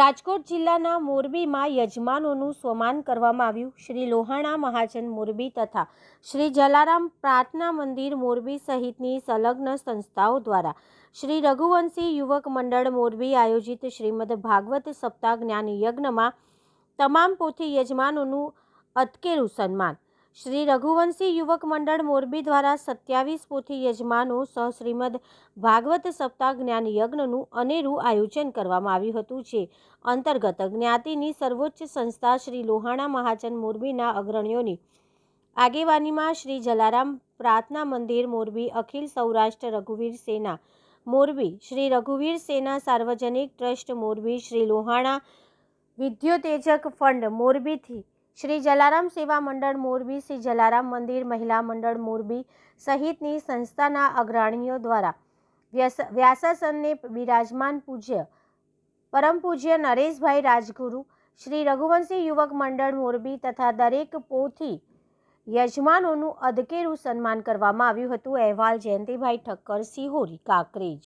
રાજકોટ જિલ્લાના મોરબીમાં યજમાનોનું સ્વમાન કરવામાં આવ્યું. શ્રી લોહાણા મહાજન મોરબી તથા શ્રી જલારામ પ્રાર્થના મંદિર મોરબી સહિતની સંલગ્ન સંસ્થાઓ દ્વારા શ્રી રઘુવંશી યુવક મંડળ મોરબી આયોજિત શ્રીમદ ભાગવત સપ્તાહ જ્ઞાન યજ્ઞમાં તમામ પોથી યજમાનોનું અતકેરું સન્માન શ્રી રઘુવંશી યુવક મંડળ મોરબી દ્વારા સત્યાવીસ પોથી યજમાનો સહ શ્રીમદ ભાગવત સપ્તાહ જ્ઞાન યજ્ઞનું અનેરું આયોજન કરવામાં આવ્યું હતું જે અંતર્ગત જ્ઞાતિની સર્વોચ્ચ સંસ્થા શ્રી લોહાણા મહાજન મોરબીના અગ્રણીઓની આગેવાનીમાં શ્રી જલારામ પ્રાર્થના મંદિર મોરબી, અખિલ સૌરાષ્ટ્ર રઘુવીર સેના મોરબી, શ્રી રઘુવીર સેના સાર્વજનિક ટ્રસ્ટ મોરબી, શ્રી લોહાણા વિદ્યોતેજક ફંડ મોરબીથી શ્રી જલારામ સેવા મંડળ મોરબી, શ્રી જલારામ મંદિર, મહિલા મંડળ મોરબી સહિતની સંસ્થાના અગ્રણીઓ દ્વારા વ્યસ- વ્યાસાસનને બિરાજમાન પૂજ્ય, પરમ પૂજ્ય નરેશભાઈ રાજગુરુ, શ્રી રઘુવંશી યુવક મંડળ મોરબી તથા દરેક પોથી યજમાનોનું અધકેરું સન્માન કરવામાં આવ્યું હતું. અહેવાલ, જયંતિભાઈ ઠક્કર, સિહોરી, કાકરેજ.